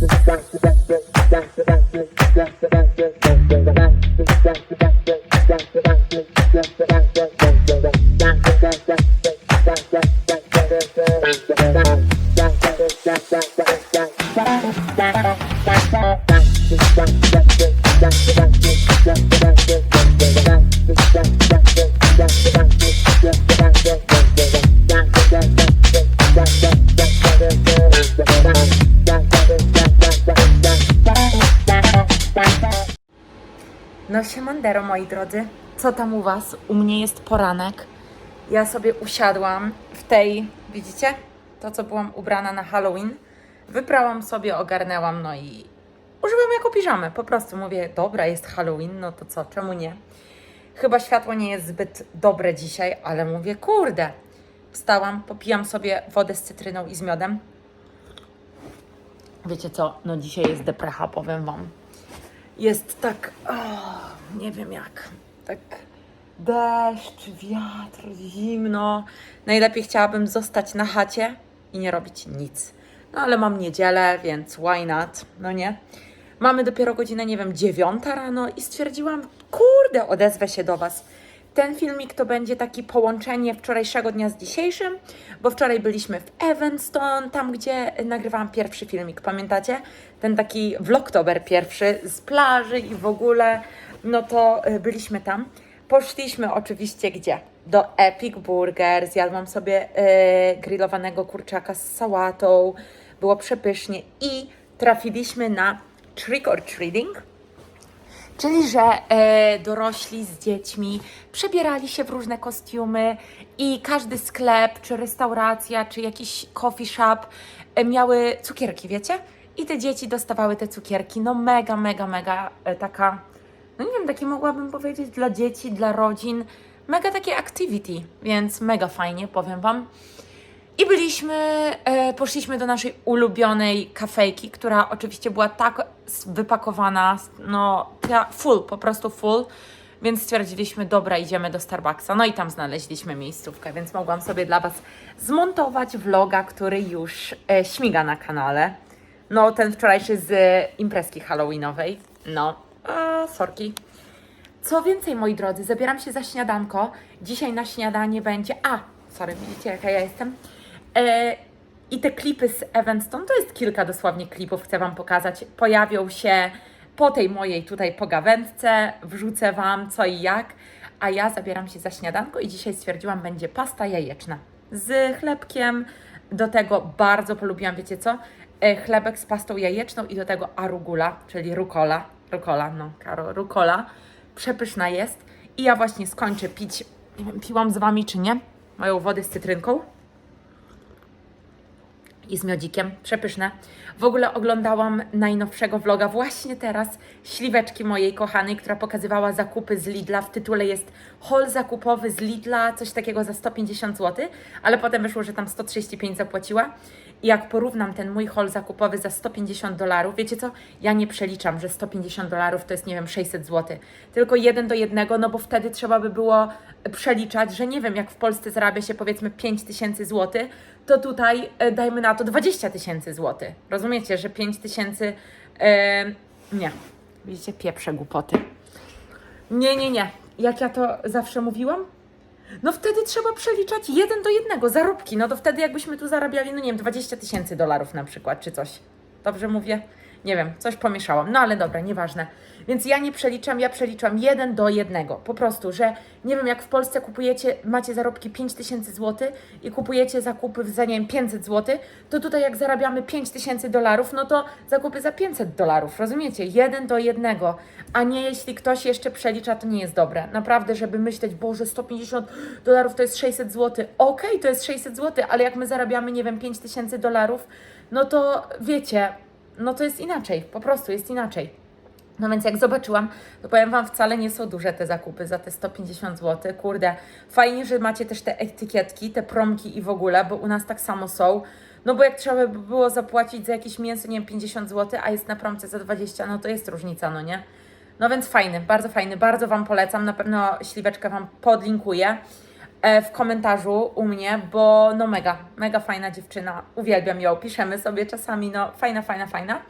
No siemandero, moi drodzy. Co tam u was? U mnie jest poranek. Ja sobie usiadłam w tej, widzicie? To, co byłam ubrana na Halloween. Wybrałam sobie, ogarnęłam, no i używam jako piżamę. Po prostu mówię, dobra, jest Halloween, no to co, czemu nie? Chyba światło nie jest zbyt dobre dzisiaj, ale mówię, kurde. Wstałam, popijam sobie wodę z cytryną i z miodem. Wiecie co, no dzisiaj jest deprecha, powiem wam jest tak, nie wiem jak, tak deszcz, wiatr, zimno. Najlepiej chciałabym zostać na chacie i nie robić nic. No ale mam niedzielę, więc why not, no nie? Mamy dopiero godzinę, nie wiem, dziewiąta rano i stwierdziłam, kurde, odezwę się do Was. Ten filmik to będzie takie połączenie wczorajszego dnia z dzisiejszym, bo wczoraj byliśmy w Evanston, tam gdzie nagrywałam pierwszy filmik, pamiętacie? Ten taki vlogtober pierwszy z plaży i w ogóle, no to y, byliśmy tam. Poszliśmy oczywiście gdzie? Do Epic Burger, zjadłam sobie y, grillowanego kurczaka z sałatą, było przepysznie i trafiliśmy na trick or treating, Czyli, że e, dorośli z dziećmi przebierali się w różne kostiumy i każdy sklep, czy restauracja, czy jakiś coffee shop e, miały cukierki, wiecie? I te dzieci dostawały te cukierki. No mega, mega, mega e, taka, no nie wiem, takie mogłabym powiedzieć dla dzieci, dla rodzin. Mega takie activity, więc mega fajnie, powiem Wam. I byliśmy, e, poszliśmy do naszej ulubionej kafejki, która oczywiście była tak wypakowana, no full, po prostu full, więc stwierdziliśmy, dobra, idziemy do Starbucksa. No i tam znaleźliśmy miejscówkę, więc mogłam sobie dla Was zmontować vloga, który już e, śmiga na kanale. No, ten wczorajszy z imprezki halloweenowej. No, a, sorki. Co więcej, moi drodzy, zabieram się za śniadanko. Dzisiaj na śniadanie będzie. A, sorry, widzicie, jaka ja jestem. E, I te klipy z Evanston, to jest kilka dosłownie klipów, chcę Wam pokazać. Pojawią się po tej mojej tutaj pogawędce. Wrzucę Wam co i jak. A ja zabieram się za śniadanko i dzisiaj stwierdziłam, będzie pasta jajeczna z chlebkiem. Do tego bardzo polubiłam, wiecie co? E, Chlebek z pastą jajeczną i do tego arugula, czyli rukola. Rukola, no, karo, rukola. Przepyszna jest. I ja właśnie skończę pić, nie wiem, piłam z Wami czy nie, moją wodę z cytrynką i z miodzikiem. Przepyszne. W ogóle oglądałam najnowszego vloga właśnie teraz śliweczki mojej kochanej, która pokazywała zakupy z Lidla. W tytule jest haul zakupowy z Lidla, coś takiego za 150 zł, ale potem wyszło, że tam 135 zapłaciła. I jak porównam ten mój haul zakupowy za 150 dolarów, wiecie co? Ja nie przeliczam, że 150 dolarów to jest, nie wiem, 600 zł. Tylko jeden do jednego, no bo wtedy trzeba by było przeliczać, że nie wiem, jak w Polsce zarabia się powiedzmy 5 tysięcy złotych, to tutaj e, dajmy na to 20 tysięcy złotych. Rozumiecie, że 5 tysięcy. E, nie. Widzicie, pieprze głupoty. Nie, nie, nie. Jak ja to zawsze mówiłam? No wtedy trzeba przeliczać jeden do jednego zarobki. No to wtedy jakbyśmy tu zarabiali, no nie wiem, 20 tysięcy dolarów na przykład, czy coś. Dobrze mówię? Nie wiem, coś pomieszałam. No ale dobra, nieważne. Więc ja nie przeliczam, ja przeliczam jeden do jednego. Po prostu, że nie wiem, jak w Polsce kupujecie, macie zarobki 5 tysięcy złotych i kupujecie zakupy za, nie wiem, 500 złotych, to tutaj jak zarabiamy 5 tysięcy dolarów, no to zakupy za 500 dolarów, rozumiecie? Jeden do jednego. A nie jeśli ktoś jeszcze przelicza, to nie jest dobre. Naprawdę, żeby myśleć, Boże, 150 dolarów to jest 600 złotych. Okej, to jest 600 złotych, ale jak my zarabiamy, nie wiem, 5 tysięcy dolarów, no to wiecie, no to jest inaczej, po prostu jest inaczej. No więc jak zobaczyłam, to powiem Wam, wcale nie są duże te zakupy za te 150 zł. Kurde, fajnie, że macie też te etykietki, te promki i w ogóle, bo u nas tak samo są. No bo jak trzeba by było zapłacić za jakieś mięso, nie wiem, 50 zł, a jest na promce za 20, no to jest różnica, no nie? No więc fajny, bardzo fajny, bardzo Wam polecam, na pewno śliweczkę Wam podlinkuję. E, w komentarzu u mnie, bo no mega, mega fajna dziewczyna. Uwielbiam ją, piszemy sobie czasami, no fajna, fajna, fajna.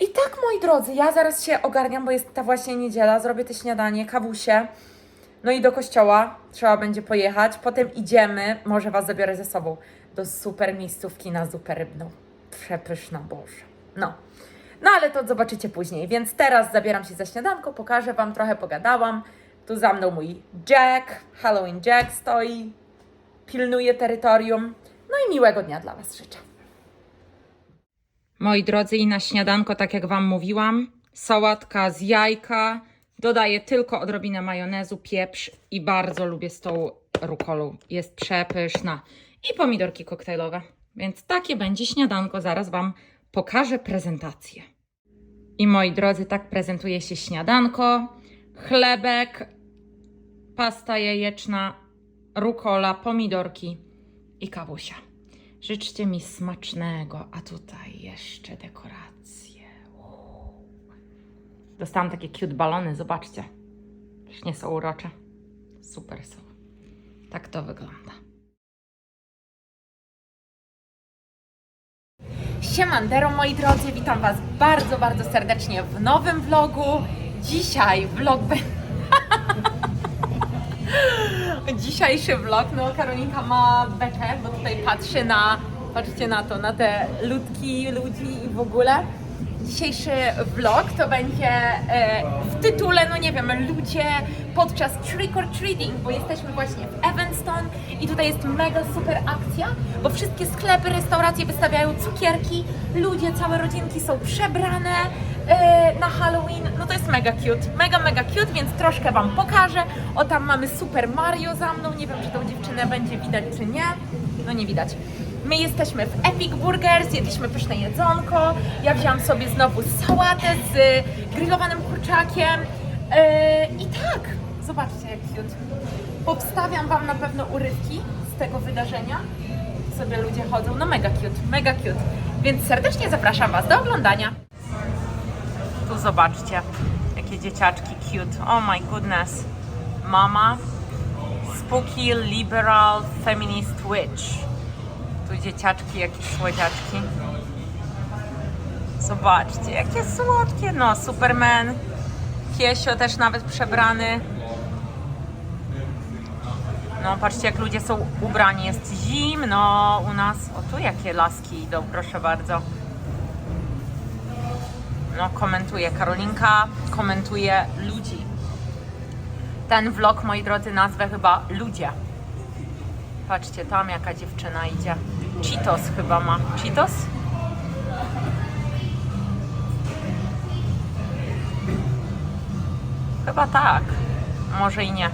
I tak, moi drodzy, ja zaraz się ogarniam, bo jest ta właśnie niedziela, zrobię te śniadanie, kawusie. No i do kościoła trzeba będzie pojechać. Potem idziemy, może Was zabiorę ze sobą, do super miejscówki na zupę rybną. Przepyszna, Boże. No. No ale to zobaczycie później. Więc teraz zabieram się za śniadanko, pokażę Wam, trochę pogadałam. Tu za mną mój Jack, Halloween Jack stoi, pilnuje terytorium. No i miłego dnia dla Was życzę. Moi drodzy, i na śniadanko, tak jak Wam mówiłam, sałatka z jajka. Dodaję tylko odrobinę majonezu, pieprz i bardzo lubię z tą rukolą. Jest przepyszna. I pomidorki koktajlowe. Więc takie będzie śniadanko. Zaraz Wam pokażę prezentację. I moi drodzy, tak prezentuje się śniadanko. Chlebek, pasta jajeczna, rukola, pomidorki i kawusia. Życzcie mi smacznego, a tutaj jeszcze dekoracje. Dostałam takie cute balony, zobaczcie. Śnie są urocze. Super są. Tak to wygląda. Siemandero moi drodzy, witam Was bardzo, bardzo serdecznie w nowym vlogu. Dzisiaj vlog będzie... Dzisiejszy vlog, no Karolinka ma bekę, bo tutaj patrzy na, patrzcie na to, na te ludki, ludzi i w ogóle. Dzisiejszy vlog to będzie e, w tytule, no nie wiem, ludzie podczas trick or treating, bo jesteśmy właśnie w Evanston i tutaj jest mega super akcja, bo wszystkie sklepy, restauracje wystawiają cukierki, ludzie, całe rodzinki są przebrane na Halloween, no to jest mega cute, mega, mega cute, więc troszkę Wam pokażę. O, tam mamy Super Mario za mną, nie wiem, czy tą dziewczynę będzie widać, czy nie. No nie widać. My jesteśmy w Epic Burger, zjedliśmy pyszne jedzonko. Ja wziąłam sobie znowu sałatę z grillowanym kurczakiem. E, I tak, zobaczcie jak cute. Powstawiam Wam na pewno urywki z tego wydarzenia. Sobie ludzie chodzą, no mega cute, mega cute. Więc serdecznie zapraszam Was do oglądania. Zobaczcie, jakie dzieciaczki cute. Oh my goodness. Mama, spooky, liberal, feminist witch. Tu dzieciaczki, jakie słodziaczki. Zobaczcie, jakie słodkie. No, Superman. Kiesio też nawet przebrany. No, patrzcie, jak ludzie są ubrani. Jest zimno u nas. O, tu jakie laski idą, proszę bardzo. No, komentuje Karolinka, komentuje ludzi. Ten vlog, moi drodzy, nazwę chyba Ludzie. Patrzcie, tam jaka dziewczyna idzie. Cheetos chyba ma. Cheetos? Chyba tak. Może i nie.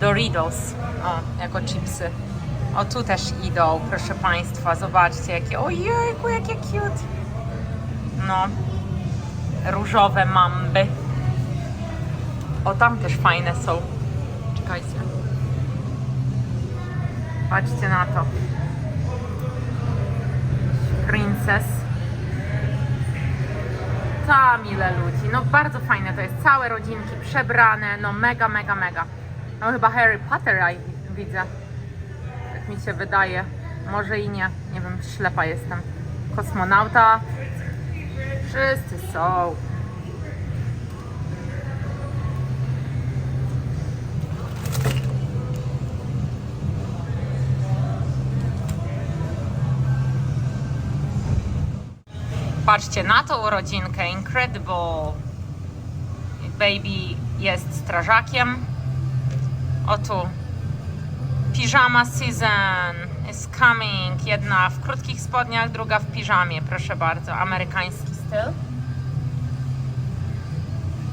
Doritos. O, jako chipsy. O, tu też idą, proszę Państwa. Zobaczcie, jakie... Ojejku, jakie cute. No. Różowe mamby. O, tam też fajne są. Czekajcie. Patrzcie na to. Princess. Tam ile ludzi. No bardzo fajne to jest. Całe rodzinki przebrane. No mega, mega, mega. No chyba Harry Potter ja widzę. Tak mi się wydaje. Może i nie. Nie wiem, ślepa jestem. Kosmonauta. Wszyscy są. Patrzcie na tą rodzinkę, incredible. Baby jest strażakiem. O tu. Pijama season is coming. Jedna w krótkich spodniach, druga w piżamie. Proszę bardzo, amerykański styl.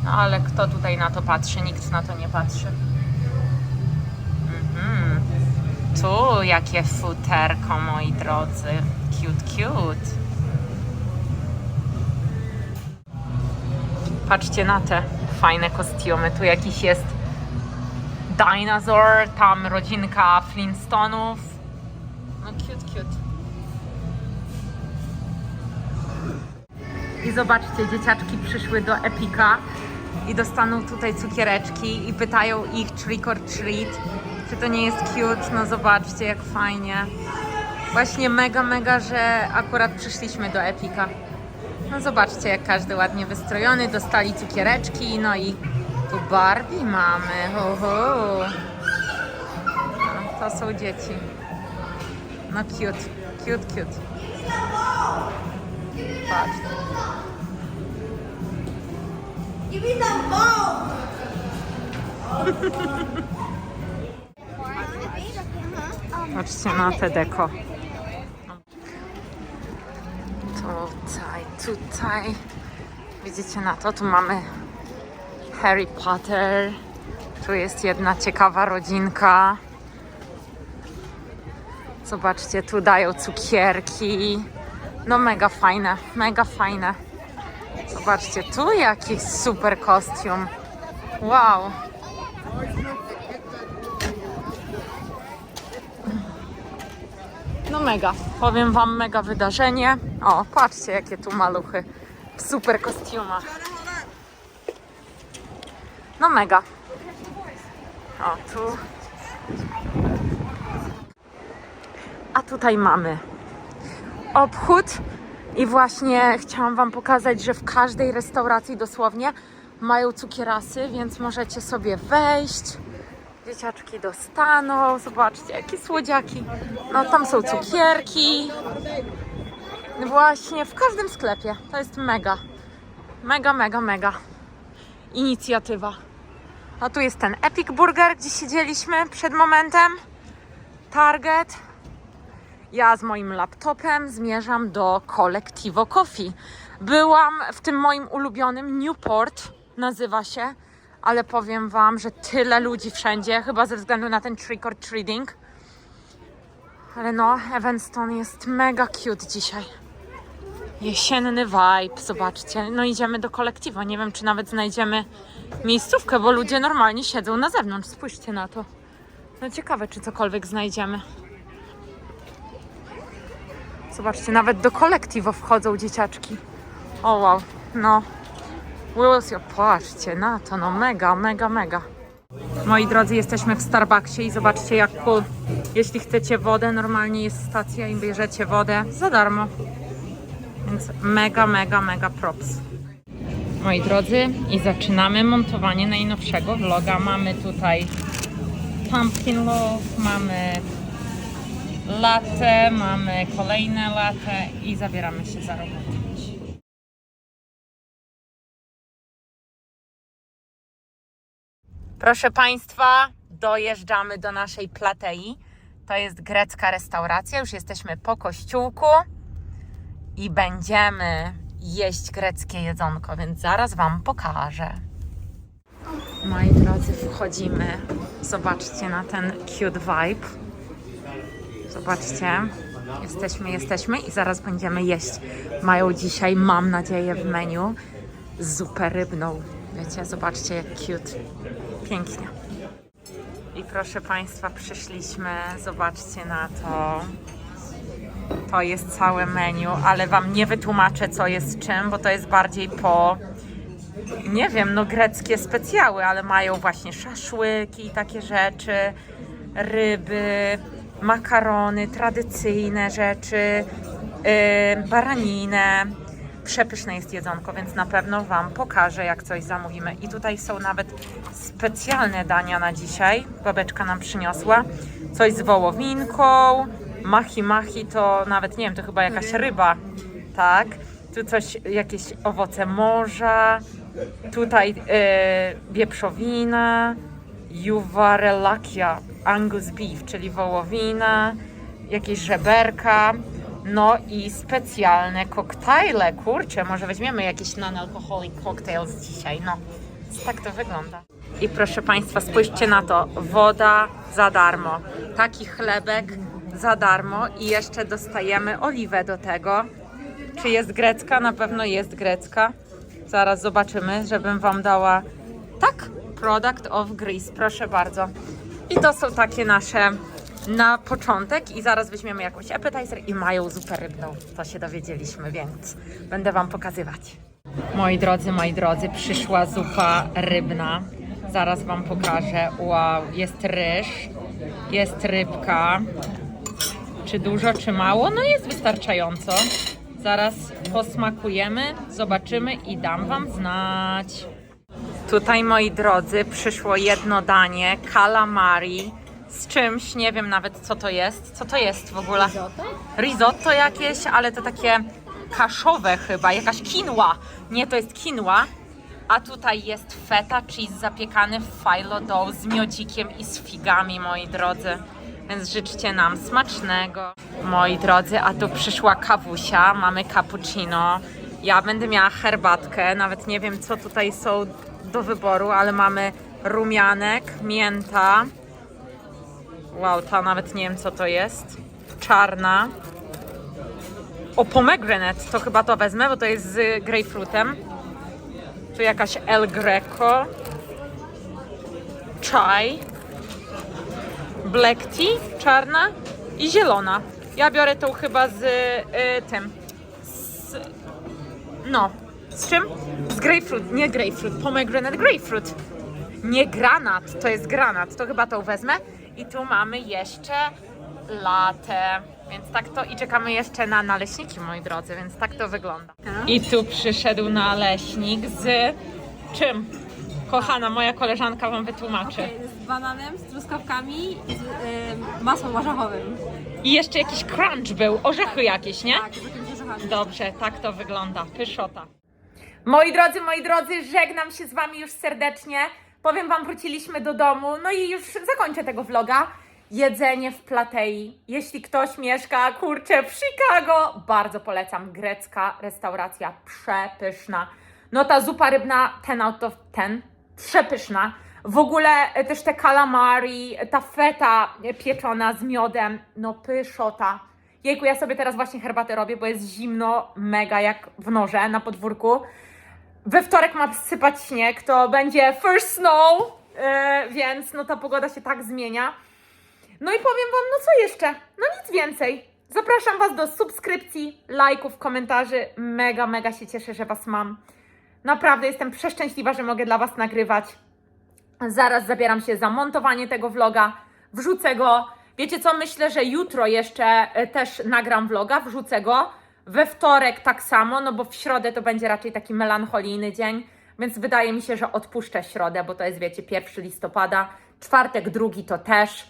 No ale kto tutaj na to patrzy? Nikt na to nie patrzy. Mhm. Tu jakie futerko, moi drodzy. Cute, cute. Patrzcie na te fajne kostiumy. Tu jakiś jest dinozaur, tam rodzinka Flintstonów. No cute, cute. I zobaczcie, dzieciaczki przyszły do Epika i dostaną tutaj cukiereczki i pytają ich trick or treat. Czy to nie jest cute? No zobaczcie, jak fajnie. Właśnie mega, mega, że akurat przyszliśmy do Epika. No zobaczcie, jak każdy ładnie wystrojony. Dostali cukiereczki, no i tu Barbie mamy. Ho. No, to są dzieci. No cute, cute, cute. Patrz. Give me the ball. Patrzcie na te deko. Tutaj, tutaj. Widzicie na to? Tu mamy Harry Potter. Tu jest jedna ciekawa rodzinka. Zobaczcie, tu dają cukierki. No mega fajne, mega fajne. Zobaczcie, tu jakiś super kostium. Wow. No mega. Powiem wam mega wydarzenie. O, patrzcie jakie tu maluchy w super kostiumach. No mega. O, tu. A tutaj mamy obchód i właśnie chciałam wam pokazać, że w każdej restauracji dosłownie mają cukierasy, więc możecie sobie wejść. Dzieciaczki dostaną. Zobaczcie, jakie słodziaki. No tam są cukierki. Właśnie w każdym sklepie. To jest mega. Mega, mega, mega. Inicjatywa. A tu jest ten Epic Burger, gdzie siedzieliśmy przed momentem. Target. Ja z moim laptopem zmierzam do Collectivo Coffee. Byłam w tym moim ulubionym Newport, nazywa się, ale powiem Wam, że tyle ludzi wszędzie, chyba ze względu na ten trick or treating. Ale no, Evanston jest mega cute dzisiaj. Jesienny vibe, zobaczcie. No idziemy do kolektywa. Nie wiem, czy nawet znajdziemy miejscówkę, bo ludzie normalnie siedzą na zewnątrz. Spójrzcie na to. No ciekawe, czy cokolwiek znajdziemy. Zobaczcie, nawet do kolektywa wchodzą dzieciaczki. O wow, no. Wilsio, patrzcie na to, no mega, mega, mega. Moi drodzy, jesteśmy w Starbucksie i zobaczcie jak cool. Jeśli chcecie wodę, normalnie jest stacja i bierzecie wodę za darmo. Więc mega, mega, mega props. Moi drodzy, i zaczynamy montowanie najnowszego vloga. Mamy tutaj pumpkin loaf, mamy latte, mamy kolejne latte i zabieramy się za robotę. Proszę Państwa, dojeżdżamy do naszej platei. To jest grecka restauracja, już jesteśmy po kościółku i będziemy jeść greckie jedzonko, więc zaraz Wam pokażę. Moi drodzy, wchodzimy. Zobaczcie na ten cute vibe. Zobaczcie. Jesteśmy, jesteśmy i zaraz będziemy jeść. Mają dzisiaj, mam nadzieję, w menu zupę rybną. Wiecie, zobaczcie jak cute. Pięknie. I proszę Państwa, przyszliśmy. Zobaczcie na to. To jest całe menu, ale Wam nie wytłumaczę, co jest czym, bo to jest bardziej po, nie wiem, no greckie specjały, ale mają właśnie szaszłyki i takie rzeczy, ryby, makarony, tradycyjne rzeczy, yy, baraninę. Przepyszne jest jedzonko, więc na pewno Wam pokażę, jak coś zamówimy. I tutaj są nawet specjalne dania na dzisiaj. Babeczka nam przyniosła coś z wołowinką, machi machi to nawet nie wiem, to chyba jakaś ryba, tak? Tu coś, jakieś owoce morza, tutaj e, wieprzowina, juwarelakia, angus beef, czyli wołowina, jakieś żeberka, no i specjalne koktajle, kurczę, może weźmiemy jakiś non-alcoholic cocktails dzisiaj, no. Tak to wygląda. I proszę Państwa, spójrzcie na to, woda za darmo, taki chlebek za darmo i jeszcze dostajemy oliwę do tego. Czy jest grecka? Na pewno jest grecka. Zaraz zobaczymy, żebym Wam dała. Tak, product of Greece, proszę bardzo. I to są takie nasze na początek i zaraz weźmiemy jakąś appetizer i mają zupę rybną. To się dowiedzieliśmy, więc będę Wam pokazywać. Moi drodzy, moi drodzy, przyszła zupa rybna. Zaraz Wam pokażę. Wow, jest ryż, Jest rybka. Czy dużo, czy mało? No jest wystarczająco. Zaraz posmakujemy, zobaczymy i dam Wam znać. Tutaj, moi drodzy, przyszło jedno danie, calamari z czymś, nie wiem nawet co to jest. Co to jest w ogóle? Risotto? Risotto jakieś, ale to takie kaszowe chyba, jakaś kinła. Nie, to jest kinła. A tutaj jest feta cheese zapiekany w filo dough z miodzikiem i z figami, moi drodzy. Więc życzcie nam smacznego. Moi drodzy, a tu przyszła kawusia, mamy cappuccino. Ja będę miała herbatkę, nawet nie wiem co tutaj są do wyboru, ale mamy rumianek, mięta. Wow, ta nawet nie wiem co to jest. Czarna. O, pomegranate, to chyba to wezmę, bo to jest z grapefruitem. Tu jakaś El Greco. Chai. Black tea, czarna i zielona. Ja biorę tą chyba z y, tym. No, z czym? Z grapefruit, nie grapefruit, pomegranate grapefruit. Nie granat, to jest granat, to chyba tą wezmę. I tu mamy jeszcze latę, więc tak to i czekamy jeszcze na naleśniki, moi drodzy, więc tak to wygląda. I tu przyszedł naleśnik z czym? Kochana, moja koleżanka wam wytłumaczy. Z bananem, z truskawkami i z y, masłem orzechowym. I jeszcze jakiś crunch był, orzechy jakieś, nie? Tak. Dobrze, tak to wygląda. Pyszota. Moi drodzy, moi drodzy, żegnam się z Wami już serdecznie. Powiem Wam, wróciliśmy do domu, no i już zakończę tego vloga. Jedzenie w Platei. Jeśli ktoś mieszka, kurczę, w Chicago, bardzo polecam. Grecka restauracja, przepyszna. No ta zupa rybna, ten out of ten, przepyszna. W ogóle e, też te calamari, ta feta pieczona z miodem, no pyszota. Jejku, ja sobie teraz właśnie herbatę robię, bo jest zimno, mega jak w norze na podwórku. We wtorek ma sypać śnieg, to będzie first snow, yy, więc no ta pogoda się tak zmienia. No i powiem Wam, no co jeszcze? No nic więcej. Zapraszam Was do subskrypcji, lajków, komentarzy. Mega, mega się cieszę, że Was mam. Naprawdę jestem przeszczęśliwa, że mogę dla Was nagrywać. Zaraz zabieram się za montowanie tego vloga. Wrzucę go. Wiecie co? Myślę, że jutro jeszcze e, też nagram vloga, wrzucę go. We wtorek tak samo, no bo w środę to będzie raczej taki melancholijny dzień, więc wydaje mi się, że odpuszczę środę, bo to jest, wiecie, 1 listopada. Czwartek, drugi to też.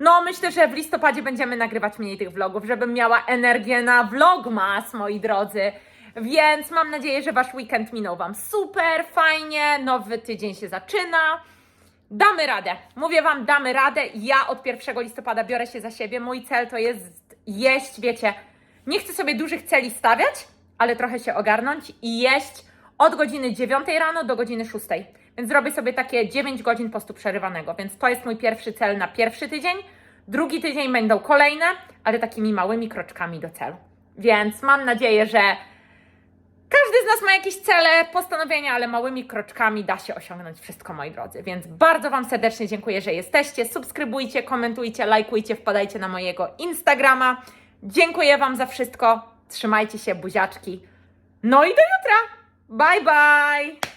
No, myślę, że w listopadzie będziemy nagrywać mniej tych vlogów, żebym miała energię na vlogmas, moi drodzy. Więc mam nadzieję, że Wasz weekend minął Wam super, fajnie, nowy tydzień się zaczyna. Damy radę. Mówię Wam, damy radę. Ja od 1 listopada biorę się za siebie. Mój cel to jest jeść, wiecie, nie chcę sobie dużych celi stawiać, ale trochę się ogarnąć i jeść od godziny 9 rano do godziny 6. Więc zrobię sobie takie 9 godzin postu przerywanego. Więc to jest mój pierwszy cel na pierwszy tydzień. Drugi tydzień będą kolejne, ale takimi małymi kroczkami do celu. Więc mam nadzieję, że każdy z nas ma jakieś cele, postanowienia, ale małymi kroczkami da się osiągnąć wszystko, moi drodzy. Więc bardzo Wam serdecznie dziękuję, że jesteście. Subskrybujcie, komentujcie, lajkujcie, wpadajcie na mojego Instagrama. Dziękuję Wam za wszystko. Trzymajcie się, buziaczki. No i do jutra. Bye, bye.